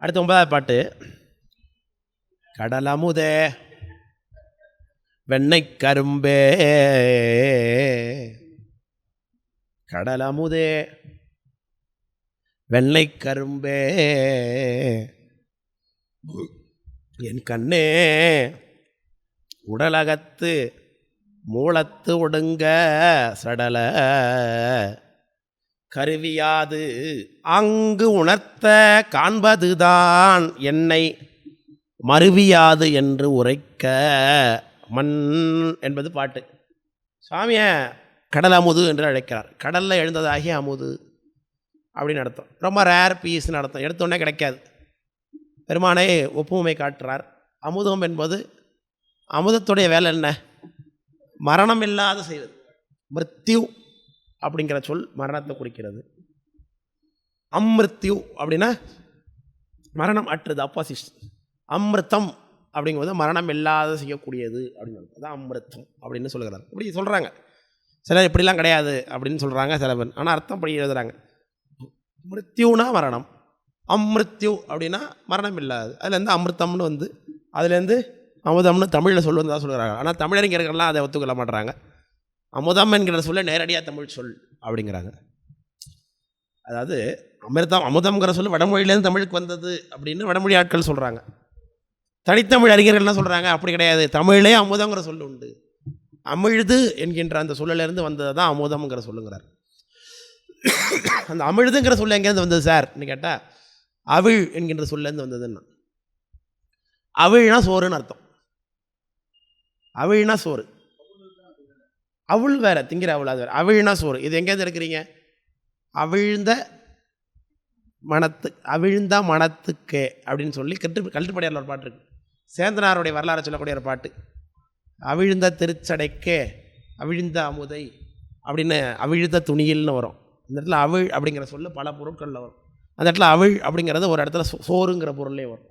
அடுத்த ஒன்பதாவது பாட்டு. கடலமுதே வெண்ணெய் கரும்பே. கடலமுதே வெண்ணெய் கரும்பே. என் கண்ணே உடலகத்து மூளத்து ஒடுங்க சடல. கருவியாது. அங்கு உணர்த்த காண்பதுதான் என்னை மருவியாது என்று உரைக்க. மண் என்பது பாட்டு. சுவாமியை கடல் அமுது என்று அழைக்கிறார். கடலில் எழுந்ததாகி அமுது அப்படின்னு நடத்தும் ரொம்ப ரேர் பீஸ் நடத்தும் எடுத்தோடனே கிடைக்காது. பெருமானை ஒப்புமை காட்டுறார். அமுதம் என்பது அமுதத்துடைய வேலை என்ன? மரணம் இல்லாத செய்வது. மிருத்யு அப்படிங்கிற சொல் மரணத்தை குறிக்கிறது. அமிருத்யு அப்படின்னா மரணம் அற்றது அப்பாசிஸ் அமிர்தம் அப்படிங்கும்போது மரணம் இல்லாத செய்யக்கூடியது அப்படின்னு அதான் அமிர்தம் அப்படின்னு சொல்லுகிறாங்க இப்படி சொல்கிறாங்க சிலர் இப்படிலாம் கிடையாது அப்படின்னு சொல்கிறாங்க சில பேர். ஆனால் அர்த்தம் படி எழுதுகிறாங்க மிருத்யூனா மரணம். அமிருத்யு அப்படின்னா மரணம் இல்லாது அதுலேருந்து அமிர்தம்னு வந்து அதுலேருந்து அமுதம்னு தமிழில் சொல் தான் சொல்கிறாங்க ஆனால் தமிழறிஞர்கள்லாம் அதை ஒத்துக்கொள்ள மாட்டுறாங்க அமுதம் என்கிற சொல்ல நேரடியாக தமிழ் சொல் அப்படிங்கிறாங்க. அதாவது அமிர்தம் அமுதம்ங்கிற சொல் வடமொழியிலேருந்து தமிழுக்கு வந்தது அப்படின்னு வடமொழி ஆட்கள் சொல்கிறாங்க தனித்தமிழ் அறிஞர்கள்லாம் சொல்கிறாங்க அப்படி கிடையாது. தமிழே அமுதங்கிற சொல் உண்டு. அமிழ்து என்கின்ற அந்த சொல்லிலிருந்து வந்தது தான் அமுதம்ங்கிற சொல்லுங்கிறார். அந்த அமிழ்துங்கிற சொல்ல எங்கேருந்து வந்தது சார்? கேட்டால் அவிழ் என்கின்ற சொல்லேருந்து வந்ததுன்னா. அவிழ்னா சோறுன்னு அர்த்தம். அவிழ்னா சோறு. அவள் வேறு திங்கிற அவள் அது வேறு. அவிழ்னா சோறு. இது எங்கேருந்து எடுக்கிறீங்க அவிழ்ந்த மனத்து அவிழ்ந்த மனத்துக்கு அப்படின்னு சொல்லி கட்டு கல்ட்டுப்படையார் ஒரு பாட்டு இருக்கு. சேந்தனாருடைய வரலாறு சொல்லக்கூடிய ஒரு பாட்டு. அவிழ்ந்த திருச்சடைக்கே அவிழ்ந்த அமுதை அப்படின்னு அவிழ்ந்த துணியில்னு வரும். இந்த இடத்துல அவிழ் அப்படிங்கிற சொல்ல பல பொருட்களில் வரும். அந்த இடத்துல அவிழ் அப்படிங்கிறது ஒரு இடத்துல சோறுங்கிற பொருளே வரும்.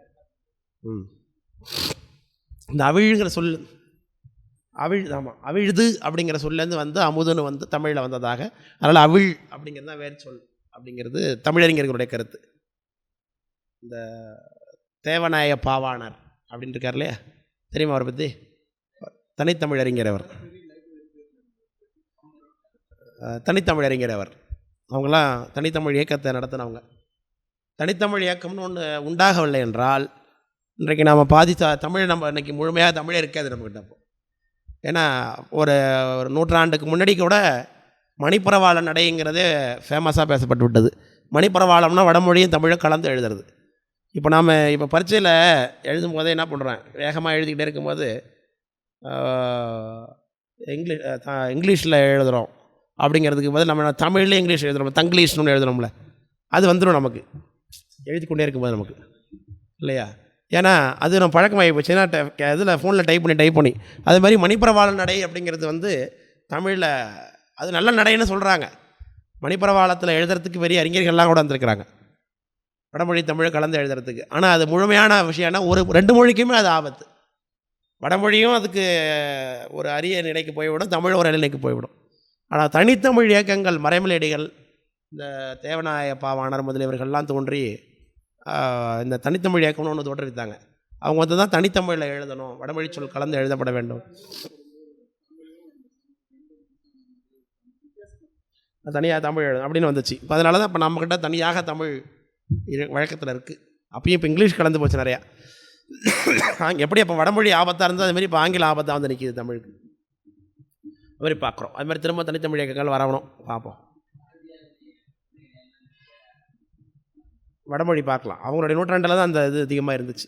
ம். இந்த அவிழ்ங்கிற சொல்லு அவிழ் ஆமாம் அவிழ்து அப்படிங்கிற சொல்லேருந்து வந்து அமுதுன்னு வந்து தமிழில் வந்ததாக. அதனால் அவிழ் அப்படிங்கிறது தான் வேறு சொல் அப்படிங்கிறது தமிழறிஞர்களுடைய கருத்து. இந்த தேவநாய பாவாணர் அப்படின்னு இருக்கார் இல்லையா? தெரியுமா அவரை பற்றி தனித்தமிழறிஞர் அவர். தனித்தமிழ் அறிஞர் அவர். அவங்களாம் தனித்தமிழ் இயக்கத்தை நடத்தினவங்க. தனித்தமிழ் இயக்கம்னு ஒன்று உண்டாகவில்லை என்றால் இன்றைக்கு நாம் பாதி தமிழ் நம்ம இன்றைக்கி முழுமையாக தமிழே இருக்காது நம்மக்கிட்ட அப்போ. ஏன்னா ஒரு ஒரு நூற்றாண்டுக்கு முன்னாடி கூட மணிப்பரவாள நடைங்கிறதே ஃபேமஸாக பேசப்பட்டு விட்டது. மணிப்பரவாளம்னா வடமொழியும் தமிழும் கலந்து எழுதுறது. இப்போ நாம் இப்போ பரீட்சையில் எழுதும் போதே என்ன பண்ணுறேன் வேகமாக எழுதிக்கிட்டே இருக்கும்போது இங்கிலீஷ் இங்கிலீஷில் எழுதுகிறோம் அப்படிங்கிறதுக்கு பதில் நம்ம தமிழ்லேயே இங்கிலீஷ் எழுதுகிறோம் தங்கிலீஷ்னு எழுதுகிறோம்ல அது வந்துடும் நமக்கு. எழுதி கொண்டே இருக்கும்போது நமக்கு. இல்லையா? ஏன்னா அது நம்ம பழக்கமாகி போச்சுன்னா இதில் ஃபோனில் டைப் பண்ணி டைப் பண்ணி. அது மாதிரி மணிப்புறவாள நடை அப்படிங்கிறது வந்து தமிழில் அது நல்ல நடைன்னு சொல்கிறாங்க மணிப்புறவாளத்தில் எழுதுறதுக்கு பெரிய அறிஞர்கள்லாம் கூட வந்திருக்கிறாங்க. வடமொழி தமிழ் கலந்து எழுதுறதுக்கு. ஆனால் அது முழுமையான விஷயம்னா ஒரு ரெண்டு மொழிக்குமே அது ஆபத்து. வடமொழியும் அதுக்கு ஒரு அரிய நிலைக்கு போய்விடும். தமிழ் ஒரு நிலைக்கு போய்விடும். ஆனால் தனித்தமிழ் இயக்கங்கள் மறைமலையடிகள் இந்த தேவநாய பாவாணர் முதலியவர்கள்லாம் தோன்றி இந்த தனித்தமிழ் இயக்கம்னு ஒன்று தோற்றுவித்தாங்க அவங்க வந்து தான் தனித்தமிழில் எழுதணும். வடமொழி சொல் கலந்து எழுதப்பட வேண்டும். தனியாக தமிழ் எழுதணும் அப்படின்னு வந்துச்சு. இப்போ அதனால தான் இப்போ நம்மக்கிட்ட தனியாக தமிழ் வழக்கத்தில் இருக்குது அப்பயும் இப்போ இங்கிலீஷ் கலந்து போச்சு நிறையா. ஆங்க- எப்படி அப்போ வடமொழி ஆபத்தாக இருந்தது அதுமாரி இப்போ ஆங்கில ஆபத்தாக வந்து நிற்கிது தமிழுக்கு. அது மாதிரி பார்க்குறோம் அது மாதிரி திரும்ப தனித்தமிழ் இயக்கங்கள் வரணும். பார்ப்போம் வடமொழி பார்க்கலாம். அவங்களுடைய நூற்றாண்டில் தான் அந்த இது அதிகமாக இருந்துச்சு.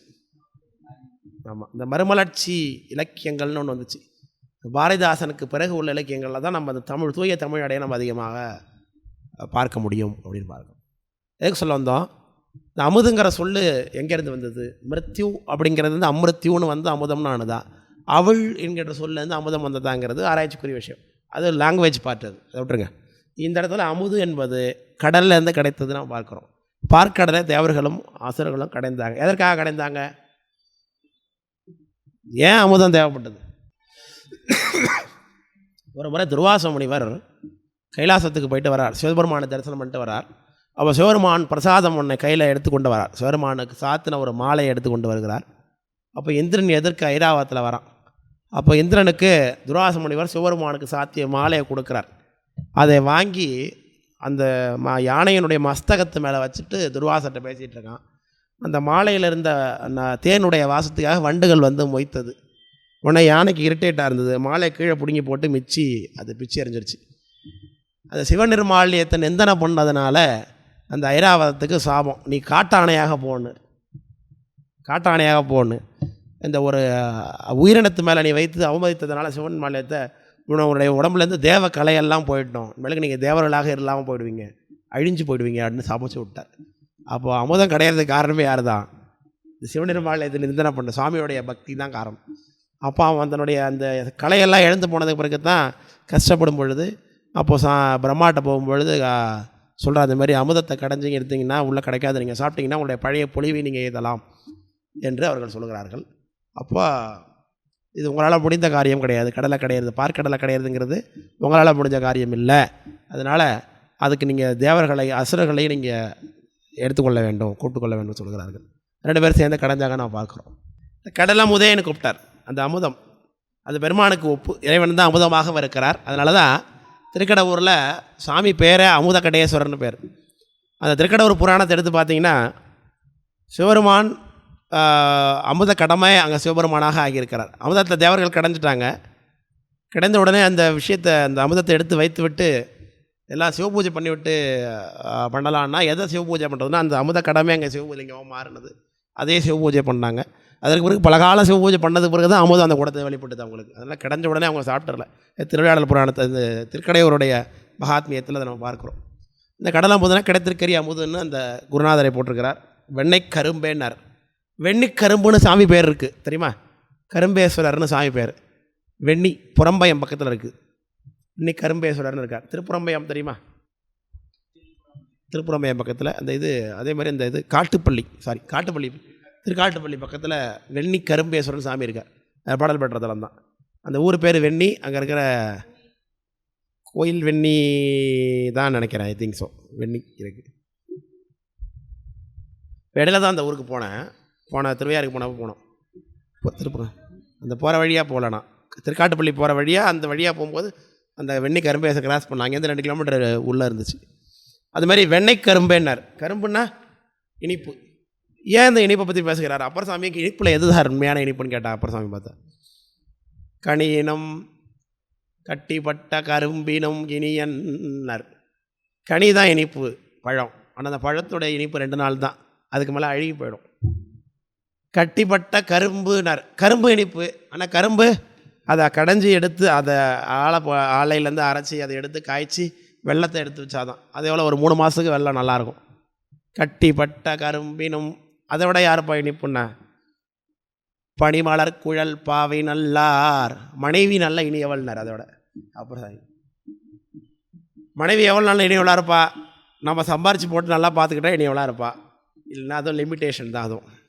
ஆமாம் இந்த மறுமலர்ச்சி இலக்கியங்கள்னு ஒன்று வந்துச்சு. பாரதிதாசனுக்கு பிறகு உள்ள இலக்கியங்களில் தான் நம்ம அந்த தமிழ் தூய தமிழ் அடைய நம்ம அதிகமாக பார்க்க முடியும் அப்படின்னு பார்க்கணும். எதுக்கு சொல்ல வந்தோம்? இந்த அமுதுங்கிற சொல்லு எங்கேருந்து வந்தது? மிருத்யு அப்படிங்கிறது வந்து அமிருத்யூன்னு வந்து அமுதம்னு ஆனதா? அவள் என்கிற சொல்லேருந்து அமுதம் வந்ததாங்கிறது ஆராய்ச்சிக்குரிய விஷயம். அது லாங்குவேஜ் பார்ட் அது. அதை விட்டுருங்க. இந்த இடத்துல அமுது என்பது கடல்லேருந்து கிடைத்தது நம்ம பார்க்குறோம். பார்க்கடலை தேவர்களும் அசுரர்களும் கடைந்தாங்க. எதற்காக கடைந்தாங்க? ஏன் அமுதம் தேவைப்பட்டது? ஒரு முறை துர்வாச முனிவர் கைலாசத்துக்கு போயிட்டு வரார். சிவபெருமானை தரிசனம் பண்ணிட்டு வரார். அப்போ சிவருமான் பிரசாதம் ஒன்றை கையில் எடுத்துக்கொண்டு வரார். சிவருமானுக்கு சாத்தின ஒரு மாலையை எடுத்துக்கொண்டு வருகிறார். அப்போ இந்திரன் எதிர்க்க ஐராவத்தில் வரான்? அப்போ இந்திரனுக்கு துராச முனிவர் சிவருமானுக்கு சாத்திய மாலையை கொடுக்குறார். அதை வாங்கி அந்த மா யானையினுடைய மஸ்தகத்து மேலே வச்சுட்டு துர்வாசர்கிட்ட பேசிகிட்டு இருக்கான். அந்த மாலையில் இருந்த தேனுடைய வாசத்துக்காக வண்டுகள் வந்து மொய்த்தது. உடனே யானைக்கு இரிட்டேட்டாக இருந்தது. மாலையை கீழே பிடுங்கி போட்டு மிச்சி அது பிச்சு எறிஞ்சிருச்சு. அந்த சிவநிர்மால்யத்தை நிந்தனை பண்ணதுனால அந்த ஐராவதத்துக்கு சாபம். நீ காட்டானையாக போன்னு. காட்டானையாக போன்னு. இந்த ஒரு உயிரினத்து மேலே நீ வைத்து அவமதித்ததுனால சிவன் மாநிலத்தை உன்னுடைய உடம்புலேருந்து தேவ கலையெல்லாம் போயிட்டோம் மேலுக்கு நீங்கள் தேவர்களாக இல்லாமல் போயிடுவீங்க. அழிஞ்சு போயிடுவீங்க அப்படின்னு சமைச்சு விட்டார். அப்போ அமுதம் கிடையாதுக்கு காரணமே யார் தான் இந்த இது நிந்தனை பண்ண சுவாமியோடைய பக்தி தான் காரணம். அப்போ அவன் தன்னுடைய அந்த கலையெல்லாம் இழந்து போனதுக்கு பிறகு தான் கஷ்டப்படும் பொழுது அப்போது சா பிரம்மாட்ட போகும்பொழுது சொல்கிற அந்த மாதிரி அமுதத்தை கடைஞ்சிங்க எடுத்தீங்கன்னா உள்ளே கிடைக்காது. நீங்கள் சாப்பிட்டீங்கன்னா உங்களுடைய பழைய பொலிவை நீங்கள் எழுதலாம் என்று அவர்கள் சொல்கிறார்கள். அப்போ இது உங்களால் முடிந்த காரியம் கிடையாது. கடலை கிடையாது பார்க்கடலை கிடையாதுங்கிறது உங்களால் முடிஞ்ச காரியம் இல்லை. அதனால் அதுக்கு நீங்கள் தேவர்களை அசுரர்களை நீங்கள் எடுத்துக்கொள்ள வேண்டும் கூப்பிட்டுக்கொள்ள வேண்டும் சொல்கிறார்கள். ரெண்டு பேரும் சேர்ந்து கடைஞ்சாங்க நான் பார்க்குறோம். இந்த கடலை முதேன்னு கூப்பிட்டார். அந்த அமுதம் அது பெருமானுக்கு ஒப்பு இறைவன் தான் அமுதமாக இருக்கிறார். அதனால தான் திருக்கடவுரில் சாமி பேரே அமுத கடேஸ்வரர்னு பேர். அந்த திருக்கடவுர் புராணத்தை எடுத்து பார்த்தீங்கன்னா சிவருமான் அமுத கடமை அங்கே சிவபெருமானாக ஆகியிருக்கிறார். அமுதத்தை தேவர்கள் கடைஞ்சிட்டாங்க. கிடைந்த உடனே அந்த விஷயத்தை அந்த அமுதத்தை எடுத்து வைத்து விட்டு எல்லாம் சிவபூஜை பண்ணிவிட்டு பண்ணலான்னா எதை சிவ பூஜை பண்ணுறதுன்னா அந்த அமுத கடமை அங்கே சிவபூஜைங்கமாக மாறினது. அதே சிவ பூஜை பண்ணாங்க. அதற்கு பிறகு பலகால சிவ பூஜை பண்ணது பிறகு தான் அமுதம் அந்த குடத்தை வெளிப்பட்டுது அவங்களுக்கு. அதெல்லாம் கிடைஞ்ச உடனே அவங்க சாப்பிட்றல திருவிழாடல் புராணத்தை இந்த திருக்கடையூருடைய மகாத்மியத்தில் அதை நம்ம பார்க்குறோம். இந்த கடலாம் போதுன்னா கிடைத்திருக்கரிய அமுதுன்னு அந்த குருநாதரை போட்டிருக்கிறார். வெண்ணெய் கரும்பேன்னார். வெண்ணி கரும்புன்னு சாமி பேர் இருக்குது தெரியுமா? கரும்பேஸ்வரர்னு சாமி பேர். வெண்ணி புறம்பயம் பக்கத்தில் இருக்குது வெண்ணி கரும்பேஸ்வரர்னு இருக்கார். திருப்புறம்பயம் தெரியுமா? திருப்புறம்பயம் பக்கத்தில் அந்த இது அதே மாதிரி அந்த இது காட்டுப்பள்ளி சாரி காட்டுப்பள்ளி திருக்காட்டுப்பள்ளி பக்கத்தில் வெண்ணி கரும்பேஸ்வரன் சாமி இருக்கார். அது பாடல் பெற்ற தலம் தான். அந்த ஊர் பேர் வெண்ணி அங்கே இருக்கிற கோயில் வெண்ணி தான் நினைக்கிறேன் ஐ திங்க் ஸோ வெண்ணி இருக்குது இடையில தான் அந்த ஊருக்கு போனேன். போன திருவையாருக்கு போனப்போ போனோம் திருப்புறம் அந்த போகிற வழியாக போகலண்ணா. திருக்காட்டுப்பள்ளி போகிற வழியாக அந்த வழியாக போகும்போது அந்த வெண்ணெய் கரும்பேசை கிராஸ் பண்ண. அங்கேருந்து ரெண்டு கிலோமீட்டர் உள்ளே இருந்துச்சு. அது மாதிரி வெண்ணெய் கரும்பேன்னார். கரும்புன்னா இனிப்பு. ஏன் இந்த இனிப்பை பற்றி பேசுகிறார்? அப்பர் சாமிக்கு இனிப்பில் எது தான் உண்மையான இனிப்புன்னு கேட்டா அப்பர் சாமி பார்த்தா. கனியினம் கட்டிப்பட்ட கரும்பினம் இனியன்னர். கனி தான் இனிப்பு பழம். ஆனால் அந்த பழத்தோட இனிப்பு ரெண்டு நாள் தான் அதுக்கு மேலே அழுகி போயிடும். கட்டிப்பட்ட கரும்புனர். கரும்பு இனிப்பு. ஆனால் கரும்பு. அதை கடைஞ்சி எடுத்து அதை ஆலை போ- ஆலையிலேருந்து அரைச்சி அதை எடுத்து காய்ச்சி வெள்ளத்தை எடுத்து வச்சாதான். அதே போல் ஒரு மூணு மாதத்துக்கு வெள்ளம் நல்லாயிருக்கும். கட்டிப்பட்ட கரும்பினும் அதை விட யாருப்பா இனிப்புண்ணா? பனிமலர் குழல் பாவை நல்லார். மனைவி நல்ல இனியவள்னர் அதோட அப்புறம் மனைவி எவ்வளோ நல்ல இனியவளாக இருப்பா நம்ம சம்பாரித்து போட்டு நல்லா பார்த்துக்கிட்டா இனியவளாக இருப்பா இல்லைன்னா அதுவும் லிமிட்டேஷன் தான் அதுவும்.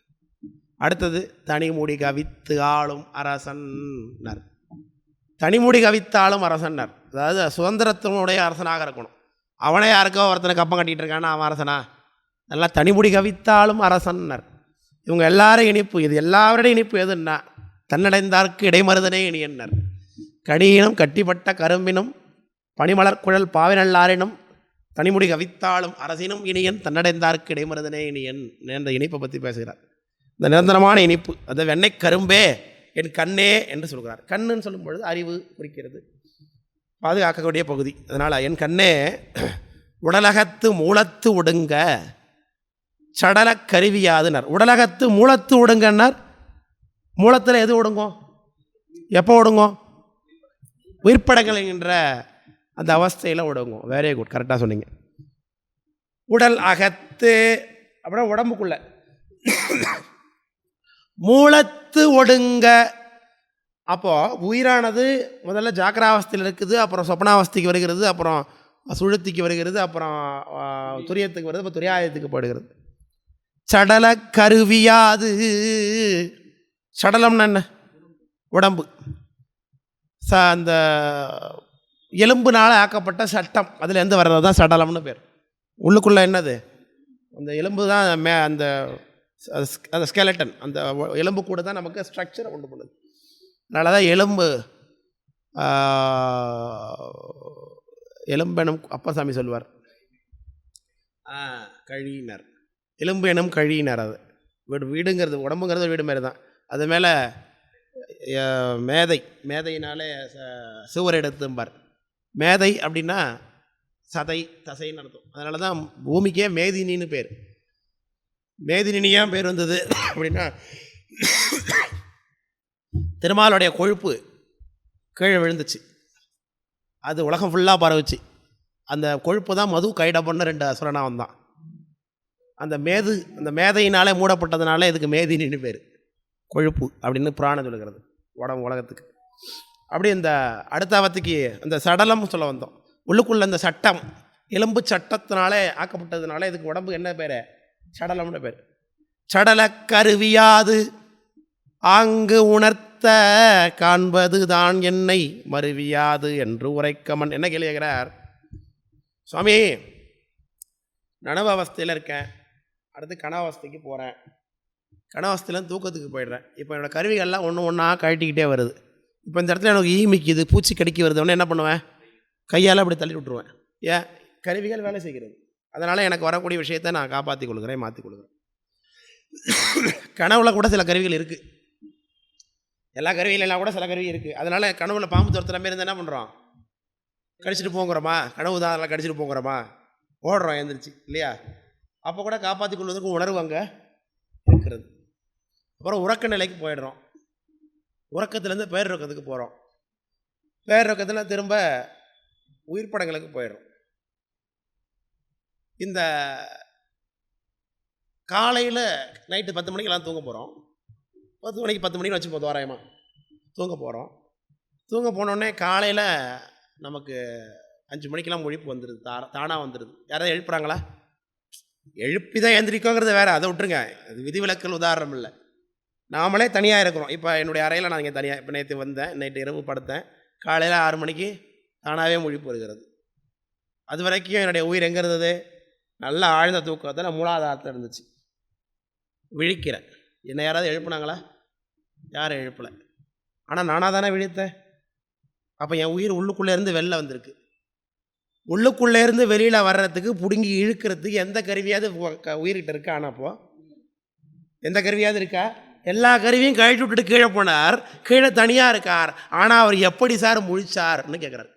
அடுத்தது தனிமுடி கவித்து ஆளும் அரசன்னர். தனிமுடி கவித்து ஆளும் அரசன்னர். அதாவது சுதந்திரத்தினுடைய அரசனாக இருக்கணும். அவனே யாருக்கோ ஒருத்தனை கப்பம் கட்டிகிட்டு இருக்கானா அவன் அரசனா? நல்லா தனிமுடி கவித்தாலும் அரசன்னர். இவங்க எல்லாரும் இனிப்பு. இது எல்லாருடைய இனிப்பு எதுன்னா தன்னடைந்தார்க்கு இடைமருதனே இனியன்னர். கனியினும் கட்டிப்பட்ட கரும்பினும் பனிமலர் குழல் பாவினல்லாரினும் தனிமுடி கவித்தாலும் அரசினும் இனியன் தன்னடைந்தார்க்கு இடைமருதனே இனியன் என்ற இனிப்பை பற்றி பேசுகிறார். இந்த நிரந்தரமான இனிப்பு அந்த வெண்ணெய் கரும்பே என் கண்ணே என்று சொல்கிறார். கண்ணுன்னு சொல்லும் பொழுது அறிவு குறிக்கிறது. பாதுகாக்கக்கூடிய பகுதி. அதனால் என் கண்ணே உடலகத்து மூலத்து ஒடுங்க சடல கருவியாதுனர். உடலகத்து மூலத்து ஒடுங்கன்னார். மூலத்தில் எது ஒடுங்கும்? எப்போ ஒடுங்கும்? உயிர்ப்படங்கள் என்கின்ற அந்த அவஸ்தையில் ஒடுங்கும். வெரி குட் கரெக்டாக சொன்னீங்க. உடல் அகத்து அப்படின்னா உடம்புக்குள்ள. மூலத்து ஒடுங்க. அப்போது உயிரானது முதல்ல ஜாக்கிராவஸ்தையில் இருக்குது அப்புறம் சொப்பனாவஸ்தைக்கு வருகிறது அப்புறம் சுழுத்திக்கு வருகிறது அப்புறம் துரியத்துக்கு வருது அப்புறம் துரியாயத்துக்கு போடுகிறது. சடல கருவியாது. சடலம்னா என்ன? உடம்பு. ச அந்த எலும்புனால் ஆக்கப்பட்ட சட்டம். அதில் எந்த வர்றது தான் சடலம்னு பேர். உள்ளுக்குள்ளே என்னது? அந்த எலும்பு தான் மே அந்த அந்த ஸ்கெலட்டன் அந்த எலும்பு கூட தான் நமக்கு ஸ்ட்ரக்சரை கொண்டு போடுது அதனால தான் எலும்பு எலும்பெனும் அப்பசாமி சொல்லுவார். ஆ கழியினர். எலும்பு எனும் கழியினர் அது. வீடு வீடுங்கிறது உடம்புங்கிறது வீடு மாதிரி தான். அது மேலே மேதை மேதையினாலே ச- சுவர் எடுத்தும்பார். மேதை அப்படின்னா சதை தசைன்னு அர்த்தம். அதனால தான் பூமிக்கே மேதினின்னு பேர். மேதினி ஏன் பேர் வந்தது அப்படின்னா திருமாலுடைய கொழுப்பு கீழே விழுந்துச்சு. அது உலகம் ஃபுல்லாக பரவுச்சு. அந்த கொழுப்பு தான் மது கைடப்பண்ண ரெண்டு அசுரனாக வந்தான் அந்த மேது அந்த மேதையினாலே மூடப்பட்டதுனால இதுக்கு மேதினின்னு பேர். கொழுப்பு அப்படின்னு புராணம் சொல்லுகிறது உடம்பு உலகத்துக்கு. அப்படி இந்த அடுத்த அவத்துக்கு அந்த சடலம் சொல்ல வந்தோம். உள்ளுக்குள்ளே அந்த சட்டம் எலும்பு சட்டத்தினாலே ஆக்கப்பட்டதுனால இதுக்கு உடம்பு என்ன பேர்? சடலம்னு பேர். சடலக்கருவியாது ஆங்கு உணர்த்த காண்பது தான் என்னை மருவியாது என்று உரைக்கமன் என்ன கேள்வி சுவாமி நனவு அவஸ்தையில் இருக்கேன். அடுத்து கனவஸ்தைக்கு போகிறேன் கனவஸ்தையிலேருந்து தூக்கத்துக்கு போயிடுறேன். இப்போ என்னோடய கருவிகள்லாம் ஒன்று ஒன்றா கழட்டிக்கிட்டே வருது. இப்போ இந்த இடத்துல எனக்கு ஈ மிக்குது பூச்சி கடிக்க வருது. உடனே என்ன பண்ணுவேன்? கையால் அப்படி தள்ளி விட்ருவேன் ஏன்? கருவிகள் வேலை செய்கிறது. அதனால் எனக்கு வரக்கூடிய விஷயத்தை நான் காப்பாற்றி கொள்கிறேன் மாற்றி கொள்கிறேன். கனவுல கூட சில கருவிகள் இருக்குது எல்லா கருவிகளெல்லாம் கூட சில கருவி இருக்குது அதனால் கனவுல பாம்பு துரத்துற மாரி இருந்தால் என்ன பண்ணுறோம் கடிச்சிட்டு போங்கிறோமா? கனவு தான் அதெல்லாம் கடிச்சிட்டு போங்கிறோமா? ஓடுறோம் எழுந்திரிச்சு இல்லையா? அப்போ கூட காப்பாற்றி கொள்வதற்கு உணர்வு அங்கே இருக்கிறது. அப்புறம் உறக்க நிலைக்கு போயிடுறோம். உறக்கத்துலேருந்து பேரிறக்கத்துக்கு போகிறோம் பேரிறக்கத்தில் திரும்ப உயிர் படங்களுக்கு போயிடுறோம். இந்த காலையில் நைட்டு பத்து மணிக்கு எல்லாம் தூங்க போகிறோம் பத்து மணிக்கு பத்து மணிக்கு வச்சு போதும் தோராயமா தூங்க போகிறோம் தூங்க போனோடனே காலையில் நமக்கு அஞ்சு மணிக்கெல்லாம் முழிப்பு வந்துடுது தா தானாக வந்துடுது யாராவது எழுப்புறாங்களா? எழுப்பி தான் எழுந்திரிக்கோங்கிறது வேறு. அதை விட்டுருங்க. அது விதிவிலக்கல் உதாரணம் இல்லை. நாமளே தனியாக இருக்கிறோம். இப்போ என்னுடைய அறையில் நான் இங்கே தனியாக இப்போ நேற்று வந்தேன். நைட்டு இரவு படுத்தேன். காலையில் ஆறு மணிக்கு தானாகவே முழிப்பு வருகிறது. அது வரைக்கும் என்னுடைய உயிர் எங்கே இருந்தது? நல்ல ஆழ்ந்த தூக்கத்தில் மூலாதாரத்தில் இருந்துச்சு. விழிக்கிறேன். என்னை யாராவது எழுப்புனாங்களா? யாரும் எழுப்பலை. ஆனால் நானாக தானே விழித்தேன். அப்போ என் உயிர் உள்ளுக்குள்ளேருந்து வெளில வந்திருக்கு. உள்ளுக்குள்ளேருந்து வெளியில் வர்றதுக்கு பிடுங்கி இழுக்கிறதுக்கு எந்த கருவியாவது க- உயிர்கிட்ட இருக்கா ஆனால் அப்போ? எந்த கருவியாவது இருக்கா? எல்லா கருவியும் கழட்டி விட்டுட்டு கீழே போனார். கீழே தனியாக இருக்கார். ஆனால் அவர் எப்படி சார் முழிச்சார்னு கேட்குறாரு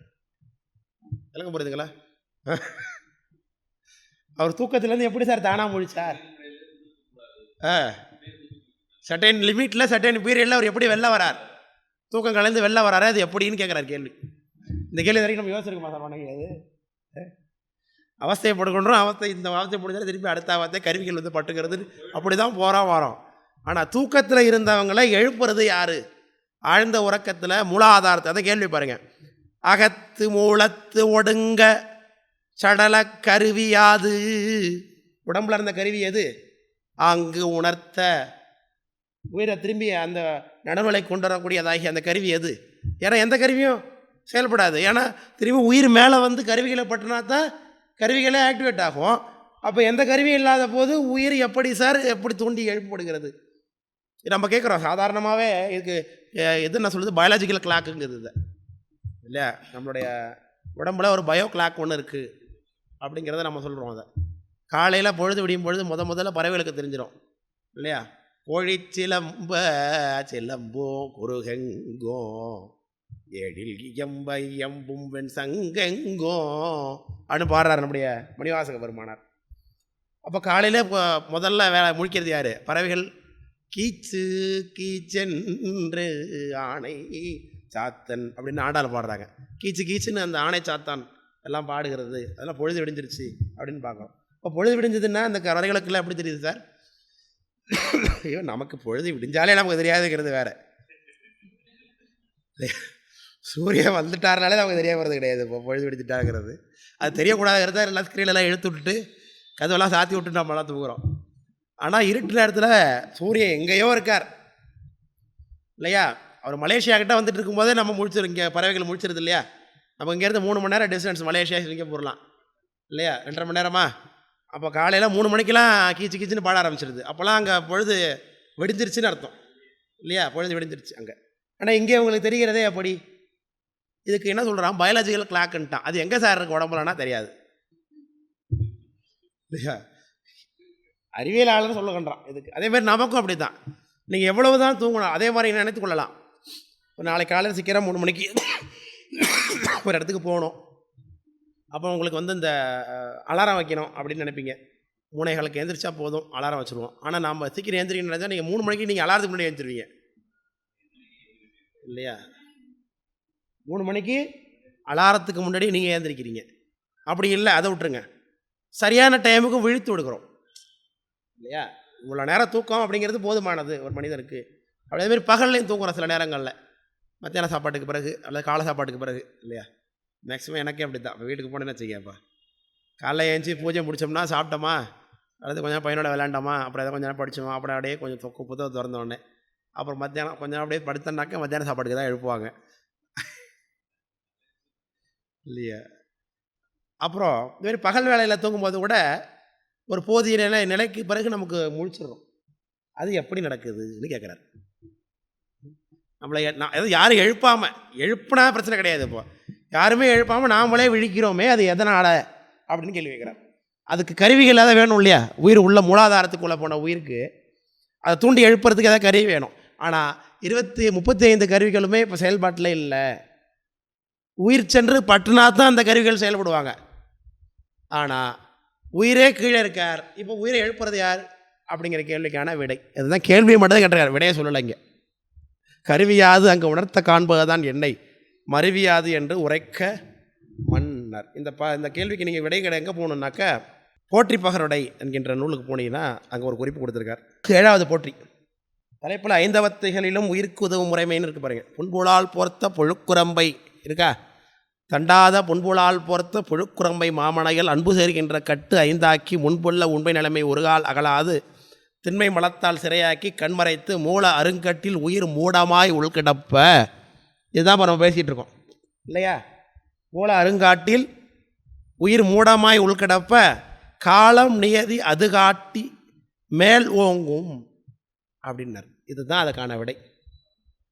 விளங்க புரியுதுங்களா? அவர் தூக்கத்துலேருந்து எப்படி சார் தானாக முழிச்சார் ஆ. சட்டைன் லிமிட்டில் சட்டைன் பீரியடில் அவர் எப்படி வெளில வரார்? தூக்கம் கலந்து வெளில வராரு? அது எப்படின்னு கேட்குறாரு கேள்வி. இந்த கேள்வி வரைக்கும் நம்ம யோசிச்சிருக்கோமா சார் பண்ண கிடையாது அவஸ்தையப்படுகின்றோம் அவஸ்தை இந்த அவஸ்தை முடிஞ்சாலும் திருப்பி அடுத்த அவஸ்தை கருவிகள் வந்து பட்டுக்கிறது அப்படி தான் போகிறோம் வரோம். ஆனால் தூக்கத்தில் இருந்தவங்களை எழுப்புறது யார்? ஆழ்ந்த உறக்கத்தில் மூலாதாரத்தை அதை கேள்வி பாருங்கள் அகத்து மூலத்து ஒடுங்க சடல கருவியாது. உடம்புல இருந்த கருவி எது? அங்கு உணர்த்த. உயிரை திரும்பி அந்த நடுநிலை கொண்டு வரக்கூடியதாகி அந்த கருவி எது? ஏன்னா எந்த கருவியும் செயல்படாது. ஏன்னா திரும்பி உயிர் மேலே வந்து கருவிகளை பட்டினா தான் கருவிகளே ஆக்டிவேட் ஆகும். அப்போ எந்த கருவியும் இல்லாத போது உயிர் எப்படி சார் எப்படி தூண்டி எழுப்பப்படுகிறது? நம்ம கேட்குறோம். சாதாரணமாகவே இதுக்கு எது நான் சொல்லுது பயாலஜிக்கல் கிளாக்குங்கிறது இது. இல்லையா? நம்மளுடைய உடம்புல ஒரு பயோ கிளாக் ஒன்று இருக்குது அப்படிங்கிறத நம்ம சொல்கிறோம் அதை. காலையில் பொழுது விடியும் பொழுது முத முதல்ல பறவைகளுக்கு தெரிஞ்சிடும் இல்லையா? கோழி சிலம்ப சிலம்போ குருகெங்கோ எழில் இயம்ப எம்பும் வெண் சங்கெங்கோ அப்படின்னு பாடுறாரு நம்முடைய மணிவாசக பெருமானார். அப்போ காலையில் இப்போ முதல்ல வேலை முழிக்கிறது யார்? பறவைகள். கீச்சு கீச்சென்று ஆணை சாத்தன் அப்படின்னு ஆண்டாள் பாடுறாங்க. கீச்சு கீச்சுன்னு அந்த ஆணை சாத்தான் எல்லாம் பாடுகிறது. அதெல்லாம் பொழுது விடிஞ்சிருச்சு அப்படின்னு பார்க்குறோம் இப்போ பொழுது விடிஞ்சதுன்னா அந்த கரைகளுக்கெல்லாம் எப்படி தெரியுது சார்? ஐயோ நமக்கு பொழுது விடிஞ்சாலே நமக்கு தெரியாதுங்கிறது வேறு. சூரியன் வந்துட்டாருனாலே நமக்கு தெரிய போகிறது கிடையாது. இப்போ பொழுது விடிஞ்சிட்டாங்கிறது. அது தெரியக்கூடாதுங்கிறத எல்லாம் ஸ்க்ரீனெல்லாம் இழுத்து விட்டுட்டு கதவெல்லாம் சாத்தி விட்டு நம்மளாம் தூங்குறோம். ஆனால் இருட்டு நேரத்தில் சூரியன் எங்கேயோ இருக்கார். இல்லையா? அவர் மலேசியா கிட்டே வந்துட்டு இருக்கும்போதே நம்ம முழிச்சிரு இங்கே பறவைகள் முழிச்சிருது இல்லையா? நம்ம இங்கேருந்து மூணு மணி நேரம் டிஸ்டன்ஸ் மலேசியா சிங்கப்பூர்லாம். இல்லையா? ரெண்டரை மணி நேரமா? அப்போ காலையில் மூணு மணிக்கெல்லாம் கீச்சு கீச்சுன்னு பாட ஆரம்பிச்சிருது. அப்போல்லாம் அங்கே பொழுது வெடிஞ்சிருச்சுன்னு அர்த்தம். இல்லையா? பொழுது வெடிஞ்சிருச்சு அங்கே. ஆனால் இங்கே உங்களுக்கு தெரிகிறதே அப்படி இதுக்கு என்ன சொல்கிறான் பயாலஜிக்கல் கிளாக்குன்ட்டான் அது எங்கே சார் இருக்கு? உடம்புலனா தெரியாது. இல்லையா? அறிவியலாளர் சொல்லுகின்றான் இதுக்கு. அதே மாதிரி நமக்கும் அப்படி தான் நீங்கள் எவ்வளவு தான் தூங்கணும் அதே மாதிரி நினைத்து கொள்ளலாம். ஒரு நாளைக்கு காலையில் சீக்கிரம் மூணு மணிக்கு ஒரு இடத்துக்கு போகணும். அப்போ உங்களுக்கு வந்து இந்த அலாரம் வைக்கணும் அப்படின்னு நினைப்பீங்க. மூனைகளுக்கு எழுந்திரிச்சா போதும் அலாரம் வச்சுருவோம். ஆனால் நம்ம சீக்கிரம் எழுந்திரிக்கணும்னு நினச்சா நீங்கள் மூணு மணிக்கு நீங்கள் அலாரத்துக்கு முன்னாடி எழுந்திருவீங்க இல்லையா? மூணு மணிக்கு அலாரத்துக்கு முன்னாடி நீங்கள் எழுந்திரிக்கிறீங்க அப்படி இல்லை அதை விட்டுருங்க. சரியான டைமுக்கு விழித்து விடுக்கிறோம் இல்லையா? இவ்வளோ நேரம் தூக்கம் அப்படிங்கிறது போதுமானது ஒரு மனிதனுக்கு. அப்படி அதே பகல்லையும் தூங்குறோம் சில நேரங்களில். மத்தியான சாப்பாட்டுக்கு பிறகு அல்லது காலை சாப்பாட்டுக்கு பிறகு இல்லையா? மேக்ஸிமம் எனக்கே அப்படி தான் வீட்டுக்கு போனேன்னு வச்சுக்கப்பா காலைல ஏஞ்சி பூஜை முடிச்சோம்னா சாப்பிட்டோமா? அல்லது கொஞ்சம் பையனோட விளையாண்டோமா? அப்புறம் எதாவது கொஞ்சம் நேரம் படித்தோமா அப்புறம் அப்படியே கொஞ்சம் தொக்கு புத்தகம் திறந்தோடனே அப்புறம் மத்தியானம் கொஞ்சம் நேரம் அப்படியே படுத்தோன்னாக்க மத்தியானம் சாப்பாட்டுக்கு தான் எழுப்புவாங்க. இல்லையா? அப்புறம் இது மாதிரி பகல் வேலையில் தூங்கும்போது கூட ஒரு போதிய நிலை நிலைக்கு பிறகு நமக்கு முழிச்சிடுறோம். அது எப்படி நடக்குதுன்னு கேட்குறாரு. நம்மளை நான் எதுவும் யாரும் எழுப்பாமல் எழுப்புனா பிரச்சனை கிடையாது இப்போ. யாருமே எழுப்பாமல் நாமளே விழிக்கிறோமே அது எதனால் அப்படின்னு கேள்வி கேட்குறாரு. அதுக்கு கருவிகள் ஏதாவது வேணும் இல்லையா? உயிர் உள்ள மூலாதாரத்துக்குள்ளே போன உயிருக்கு அதை தூண்டி எழுப்புறதுக்கு ஏதாவது கருவி வேணும். ஆனால் இருபத்தி முப்பத்தி ஐந்து கருவிகளுமே இப்போ செயல்பாட்டில் இல்லை. உயிர் சென்று பட்டுனா தான் அந்த கருவிகள் செயல்படுவாங்க. ஆனால் உயிரே கீழே இருக்கார். இப்போ உயிரை எழுப்புறது யார்? அப்படிங்கிற கேள்விக்கான விடை. இதுதான் கேள்வியை மட்டும் தான் கேட்டிருக்காரு. விடையை சொல்லலை இங்கே. கருவியாது அங்கே உணர்த்த காண்பதுதான் என்னை. மருவியாது என்று உரைக்க மன்னர். இந்த ப இந்த கேள்விக்கு நீங்கள் விடை கிடை எங்கே போகணுன்னாக்கா போற்றி பகருடை என்கின்ற நூலுக்கு போனீங்கன்னா அங்கே ஒரு குறிப்பு கொடுத்துருக்கார். ஏழாவது போற்றி. தலைப்பில் ஐந்தவத்தைகளிலும் உயிருக்கு உதவும் முறைமைன்னு இருக்கு பாருங்க. புன்புலால் போர்த்த புழுக்குரம்பை இருக்கா? தண்டாத புன்புலால் போர்த்த புழுக்குரம்பை மாமனையில் அன்பு சேர்கின்ற கட்டு ஐந்தாக்கி முன்புள்ள உண்மை நிலைமை ஒருகால் அகலாது. திண்மை மலத்தால் சிறையாக்கி கண்மறைத்து மூல அருங்கட்டில் உயிர் மூடமாய் உள்கிடப்ப. இதுதான் இப்போ நம்ம பேசிகிட்டு இருக்கோம். இல்லையா? மூல அருங்காட்டில் உயிர் மூடமாய் உள்கிடப்ப காலம் நியதி அது காட்டி மேல் ஓங்கும் அப்படின்னார். இதுதான் அதுக்கான விடை.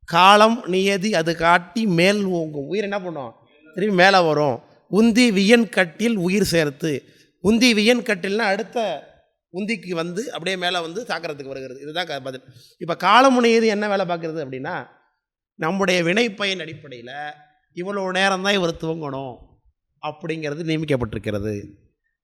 காலம் நியதி அது காட்டி மேல் ஓங்கும். உயிர் என்ன பண்ணும்? திரும்பி மேலே வரும். உந்தி வியன் கட்டில் உயிர் சேர்த்து. உந்தி வியன் கட்டில்னா அடுத்த உந்திக்கு வந்து அப்படியே மேலே வந்து தாக்கிறதுக்கு வருகிறது. இதுதான் க- பதில். இப்போ காலம் என்ன வேலை பார்க்குறது அப்படின்னா நம்முடைய வினைப்பயன் அடிப்படையில் இவ்வளோ நேரம் தான் இவர் துவங்கணும் அப்படிங்கிறது நியமிக்கப்பட்டிருக்கிறது.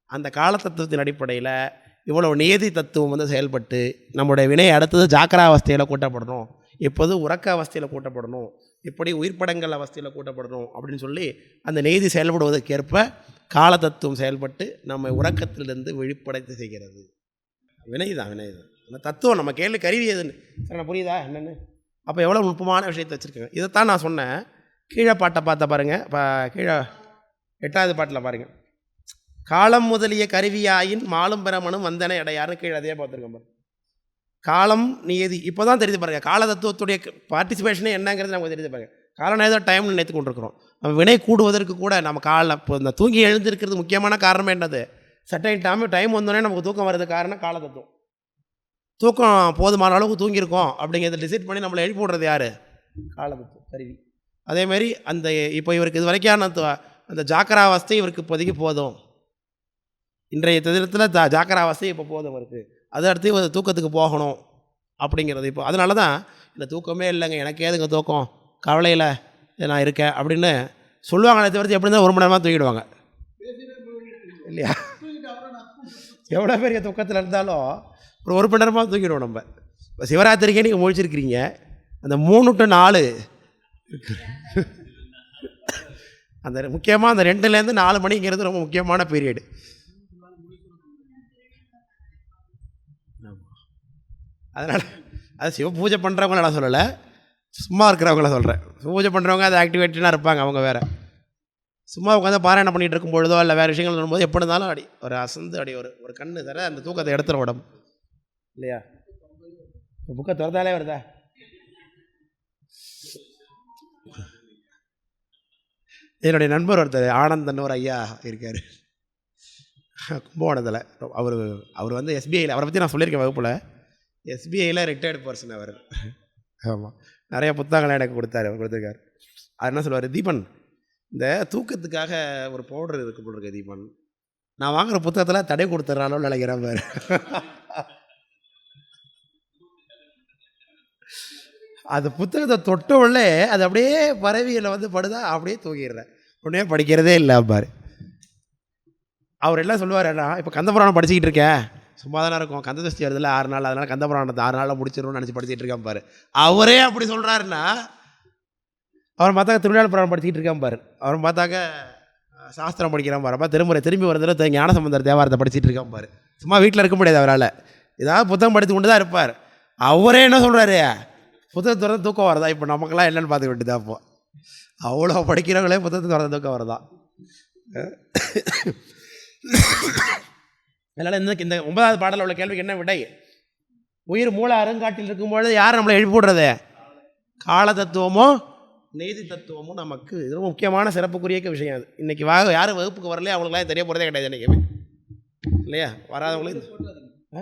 அந்த காலத்தத்துவத்தின் அடிப்படையில் இவ்வளோ நியதி தத்துவம் வந்து செயல்பட்டு நம்முடைய வினை அடுத்தது ஜாக்கிரா அவஸ்தையில் கூட்டப்படணும். இப்போது உறக்க அவஸ்தையில் கூட்டப்படணும். இப்படி உயிர்ப்படங்கள் அவஸ்தையில் கூட்டப்படணும் அப்படின்னு சொல்லி அந்த நீதி செயல்படுவதற்கேற்ப காலத்தத்துவம் செயல்பட்டு நம்ம உறக்கத்திலிருந்து விழிப்படைத்து செய்கிறது. வினை தான் வினை தான் அந்த தத்துவம் நம்ம கேள்வி கருவி எதுன்னு. சரி நான் புரியுதா? என்னென்னு? அப்போ எவ்வளோ நுட்பமான விஷயத்தை வச்சுருக்கேன் இதைத்தான் நான் சொன்னேன். கீழே பாட்டை பார்த்த பாருங்கள் இப்போ கீழே எட்டாவது பாட்டில் பாருங்கள் காலம் முதலிய கருவியாயின் மாலும் பிரமனும் வந்தன இடையாருன்னு கீழே அதே பார்த்துருக்கோம் பாருங்கள் காலம் நியதி இப்போ தான் தெரிஞ்சு பாருங்கள் கால தத்துவத்துடைய பார்ட்டிசிபேஷனே என்னங்கிறது நமக்கு தெரிஞ்சு பாருங்கள் காலம் ஏதோ டைம்னு நினைத்து கொண்டிருக்கிறோம். நம்ம வினை கூடுவதற்கு கூட நம்ம கால இப்போ இந்த தூங்கி எழுந்திருக்கிறது முக்கியமான காரணம் என்னது? சட்டைன் டைம் டைம் வந்தோடனே நமக்கு தூக்கம் வர்றது காரணம் காலதத்துவம். தூக்கம் போதுமான அளவுக்கு தூங்கியிருக்கோம் அப்படிங்கிறத டிசைட் பண்ணி நம்மளை எழுப்பி விடுறது யார்? காலதத்துவம் கருவி. அதேமாரி அந்த இப்போ இவருக்கு இது வரைக்கான அந்த ஜாக்கிராவஸ்தை இவருக்கு இப்போதைக்கு போதும். இன்றைய தினத்தில் ஜா ஜாக்கிராவஸ்தை இப்போ போதும் இவருக்கு. அது அடுத்து இவர் தூக்கத்துக்கு போகணும் அப்படிங்கிறது. இப்போ அதனால தான் இந்த தூக்கமே இல்லைங்க. எனக்கு ஏதுங்க தூக்கம்? கவலையில் நான் இருக்கேன் அப்படின்னு சொல்லுவாங்களே தவிர்த்து எப்படி இருந்தால் ஒரு மணி நேரமாக தூக்கிடுவாங்க இல்லையா? எவ்வளோ பெரிய துக்கத்தில் இருந்தாலும் ஒரு ஒரு மணி நேரமாக தூக்கிடுவோம் நம்ம. இப்போ சிவராத்திரிக்கே நீங்கள் முழிச்சிருக்கிறீங்க அந்த மூணு டு நாலு அந்த முக்கியமாக அந்த ரெண்டுலேருந்து நாலு மணிங்கிறது ரொம்ப முக்கியமான பீரியடு அதனால் அது சிவ பூஜை பண்ணுறவங்கள நான் சொல்லலை. சும்மா இருக்கிறவங்கள சொல்கிறேன் பூஜை பண்ணுறவங்க அது ஆக்டிவேட்டடாக இருப்பாங்க அவங்க வேறு. சும்மா உட்காந்து பாராயணம் பண்ணிகிட்டு இருக்கும் பொழுதோ இல்லை வேறு விஷயங்கள் வரும்போது எப்படி இருந்தாலும் அடி ஒரு அசந்து அடி ஒரு ஒரு கண்ணு தர அந்த தூக்கத்தை எடுத்துற உடம்பு. இல்லையா? இப்போ புக்கை திறந்தாலே வருதா? என்னுடைய நண்பர் ஒருத்தர் ஆனந்தன் ஒரு ஐயா இருக்கார். கும்பகோணத்தில். அவர் அவர் வந்து எஸ்பிஐயில் அவரை பற்றி நான் சொல்லியிருக்கேன் வகுப்பில். எஸ்பிஐயில் ரிட்டையர்டு பர்சன் அவர். ஆமாம் நிறைய புத்தகங்கள்லாம் எனக்கு கொடுத்தாரு அவர் கொடுத்துருக்கார். அது என்ன சொல்லுவார்? தீபன் இந்த தூக்கத்துக்காக ஒரு பவுடர் இருக்கு போல் இருக்கு தீபன். நான் வாங்குற புத்தகத்தில் தடை கொடுத்துட்றானோ நினைக்கிறேன் பாரு. அது புத்தகத்தை தொட்ட உடனே அது அப்படியே பறவையில் வந்து படுதா அப்படியே தூங்கிடுறேன். உடனே படிக்கிறதே இல்லை பாரு. அவர் எல்லாம் சொல்லுவார் இப்போ கந்தபுராணம் படிச்சுக்கிட்டு இருக்கேன் சும்மா தானே இருக்கும். கந்த சஷ்டி வருதுல்ல ஆறு நாள். அதனால் கந்தபுராணத்தை ஆறு நாளில் முடிச்சிடணும்னு நினச்சி படிச்சிட்டு இருக்கேன் பாரு. அவரே அப்படி சொல்கிறாருன்னா அவரை பார்த்தாக்க திருவிழா புராணம் படிச்சுக்கிட்டு இருக்கான் பாரு. அவரை பார்த்தாக்க சாஸ்திரம் படிக்கிறான் பாரு. அப்போ திருமுறை திரும்பி வருதுல ஞானசம்பந்தர் தேவாரத்தை படிச்சுட்டு இருக்கான் பாரு. சும்மா வீட்டில் இருக்க முடியாது அவரால். ஏதாவது புத்தகம் படித்து கொண்டு தான் இருப்பார். அவரே என்ன சொல்கிறாரு புத்தகத்தை திறந்து தூக்கம் வரதா இப்போ நமக்கெல்லாம் என்னென்னு பார்த்துக்க வேண்டியதா அப்போ அவ்வளோ படிக்கிறவங்களே புத்தகத்தை திறந்து தூக்கம் வரதா அதனால் இந்த இந்த ஒன்பதாவது பாடலில் உள்ள கேள்விக்கு என்ன விடை? உயிர் மூல அருங்காட்டில் இருக்கும்பொழுது யார் நம்மளை எழுப்பி விடுறது கால தத்துவமோ நீதி தத்துவமும் நமக்கு ரொம்ப முக்கியமான சிறப்புக்குரிய விஷயம் அது. இன்றைக்கி வா யார் வகுப்புக்கு வரலையே அவங்களுக்குலாம் தெரிய போகிறதே கிடையாது என்றைக்குமே இல்லையா? வராதவங்களுக்கு ஆ?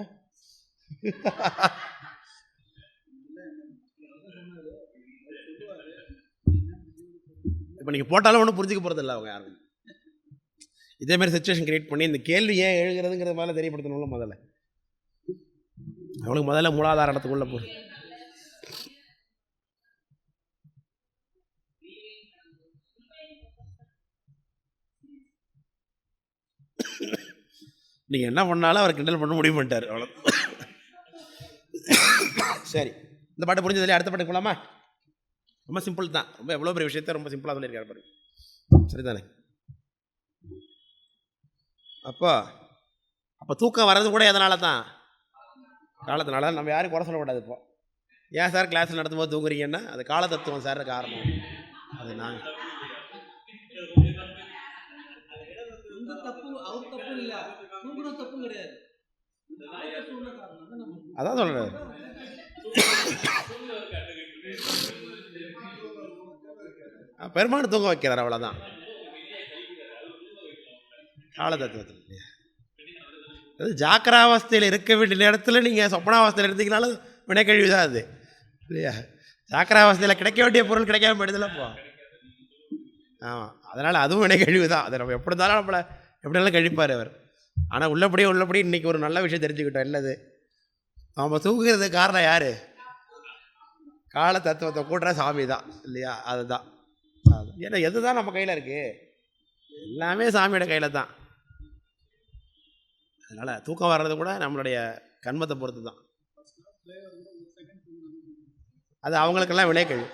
இப்போ நீங்கள் போட்டாலும் ஒன்றும் புரிஞ்சுக்க போகிறது இல்லை அவங்க யாரும். இதேமாரி சுச்சுவேஷன் க்ரியேட் பண்ணி இந்த கேள்வி ஏன் எழுகிறதுங்கிறது மேலே தெரியப்படுத்தணும்ல முதல்ல. அவங்களுக்கு முதல்ல மூலாதார இடத்துக்குள்ளே நீங்கள் என்ன பண்ணாலும் அவர் கிண்டல் பண்ண முடிவு பண்ணிட்டார். அவ்வளோ சரி இந்த பாட்டு புரிஞ்சதுல அடுத்த பாட்டு போகலாமா ரொம்ப சிம்பிள் தான். ரொம்ப எவ்வளோ பெரிய விஷயத்த ரொம்ப சிம்பிளாக சொல்லியிருக்காரு பாருங்க. சரிதானே? அப்போ அப்போ தூக்கம் வர்றது கூட எதனால தான் காலத்தினால நம்ம யாரும் குறை சொல்லக்கூடாது இப்போ. ஏன் சார் கிளாஸில் நடத்தும்போது தூங்குறீங்கன்னா அது கால தத்துவம் சார் காரணம். அது நாங்கள் தப்பு அவர் தப்பு இல்லை. கிடையாது. அதான் நம்ம அதான் சொல்கிறேன் தூங்க வைக்கிறார் அவ்வளோதான் கால தத்துவத்தில் இல்லையா அது ஜாக்கிராவஸ்தையில் இருக்க வேண்டிய நேரத்தில் நீங்கள் சொப்பனாவஸ்தையில் இருந்தீங்கனாலும் வினைக்கழிவு தான் அது. இல்லையா? ஜாக்கிராவஸ்தையில் கிடைக்க வேண்டிய பொருள் கிடைக்காம போயிடுதுல இப்போ ஆமாம் அதனால் அதுவும் வினைக்கழிவு தான் அதை நம்ம எப்படி இருந்தாலும் நம்மளை எப்படினாலும் கழிப்பார் அவர். ஆனால் உள்ளபடியே உள்ளபடி இன்றைக்கி ஒரு நல்ல விஷயம் தெரிஞ்சுக்கிட்டோம். என்னது? நம்ம தூங்குறதுக்கு காரணம் யார்? கால தத்துவத்தை கூட்டுற சாமி தான் இல்லையா? அதுதான். ஏன்னா எது தான் நம்ம கையில் இருக்குது எல்லாமே சாமியோட கையில் தான். அதனால் தூக்கம் வர்றது கூட நம்மளுடைய கண்மத்தை பொறுத்து தான் அது அவங்களுக்கெல்லாம் வினைக்கழிவு